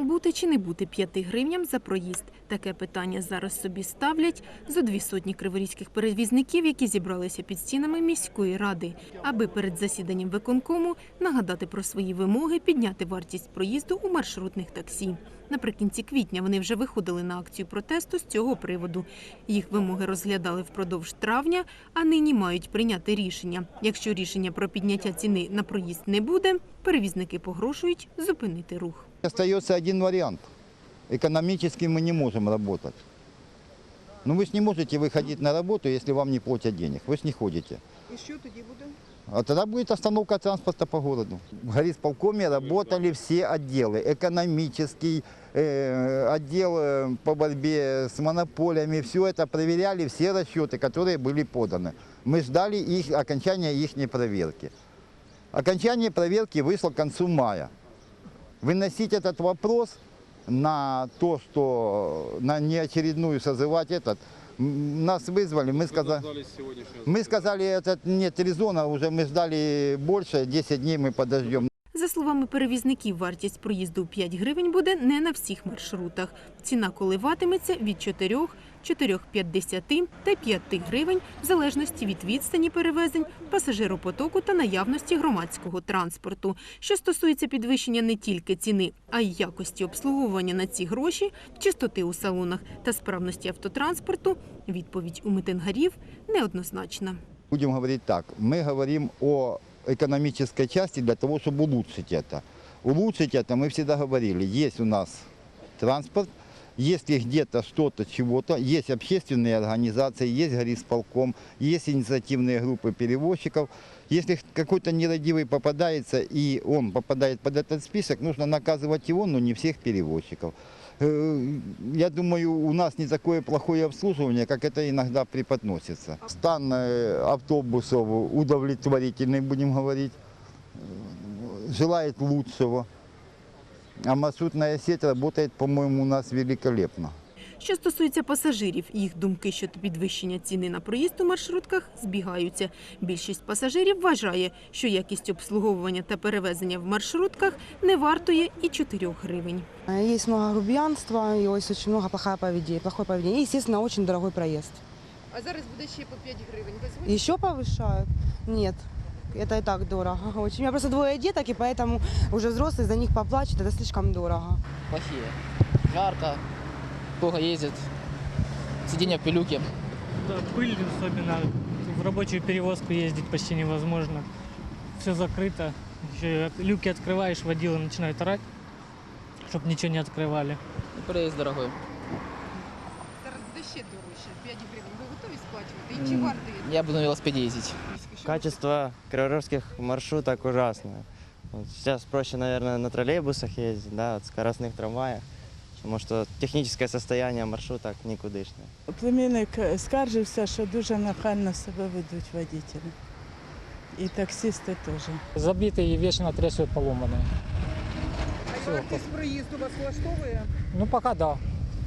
Бути чи не бути 5 гривням за проїзд? Таке питання зараз собі ставлять зо дві сотні криворізьких перевізників, які зібралися під стінами міської ради, аби перед засіданням виконкому нагадати про свої вимоги, підняти вартість проїзду у маршрутних таксі. Наприкінці квітня вони вже виходили на акцію протесту з цього приводу. Їх вимоги розглядали впродовж травня, а нині мають прийняти рішення. Якщо рішення про підняття ціни на проїзд не буде, перевізники погрошують зупинити рух. Остается один вариант. Экономически мы не можем работать. Но вы же не можете выходить на работу, если вам не платят денег. Вы же не ходите. І що тоді буде? А тогда будет остановка транспорта по городу. В горисполкоме работали все отделы. Экономический, э, отдел э, по борьбе с монополиями. Все это проверяли, все расчеты, которые были поданы. Мы ждали их, окончания их проверки. Окончание проверки вышло к концу мая. Выносить этот вопрос на то, что на неочередную созывать этот, м, нас вызвали, мы сказали... Мы сказали, это нет резона, уже мы ждали больше, 10 дней мы подождем. За словами перевізників, вартість проїзду 5 гривень буде не на всіх маршрутах. Ціна коливатиметься від 4, 4,50 та 5 гривень в залежності від відстані перевезень, пасажиропотоку та наявності громадського транспорту. Що стосується підвищення не тільки ціни, а й якості обслуговування на ці гроші, чистоти у салонах та справності автотранспорту, відповідь у митингарів неоднозначна. Будем говорить так, мы говорим о экономической части для того, чтобы улучшить это. Улучшить это мы всегда говорили, есть у нас транспорт, если где-то что-то, чего-то, есть общественные организации, есть горисполком, есть инициативные группы перевозчиков. Если какой-то нерадивый попадается и он попадает под этот список, нужно наказывать его, но не всех перевозчиков. Э, Я думаю, у нас не такое плохое обслуживание, как это иногда преподносится. Стан э, автобусов удовлетворительный, будем говорить, Э, желает лучшего. А маршрутная сеть работает, по-моему, у нас великолепно. Що стосується пасажирів, їх думки щодо підвищення ціни на проїзд у маршрутках збігаються. Більшість пасажирів вважає, що якість обслуговування та перевезення в маршрутках не вартує і 4 гривень. Есть много грубиянства, и есть очень много плохое поведение, плохое поведение. И, естественно, очень дорогой проезд. А зараз буде ще по 5 гривень. Еще повышают? Нет. Это и так дорого. Очень. У меня просто двое деток, и поэтому уже взрослые за них поплачут. Это слишком дорого. плохие. Жарко, плохо ездят, сиденья в пилюке. Да, пыль особенно. В рабочую перевозку ездить почти невозможно. Все закрыто. Еще люки открываешь, водилы начинают орать, чтобы ничего не открывали. И проезд дорогой. Зараз буде ще дорожче, 5 гривень. Ви готові сплачувати? І чи М, варто є? Я буду на велосипеде ездить. Що Качество криворожских маршруток ужасное. Вот сейчас проще, наверное, на троллейбусах ездить, да, вот скоростных трамваях, потому что техническое состояние маршруток никудышное. Племінник скаржився, що дуже нахально себе ведуть водителі. І таксисти теж. Забитые и вечно трясет поломанные. А вартість проїзду вас влаштовує? Ну, пока да.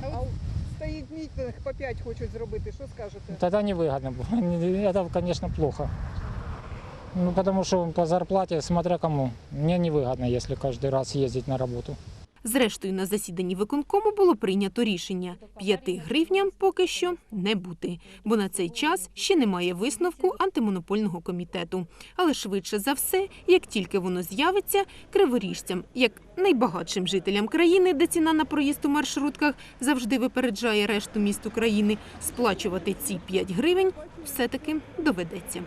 А от стоїть мітинг, по 5 хочуть зробити. Що скажете? Тогда невыгодно было. Это, конечно, плохо. Ну, потому что по зарплате, смотря кому. Мне невыгодно, если каждый раз ездить на работу. Зрештою, на засіданні виконкому було прийнято рішення – 5 гривням поки що не бути, бо на цей час ще немає висновку антимонопольного комітету. Але швидше за все, як тільки воно з'явиться, криворіжцям, як найбагатшим жителям країни, де ціна на проїзд у маршрутках завжди випереджає решту міст України, сплачувати ці 5 гривень все-таки доведеться.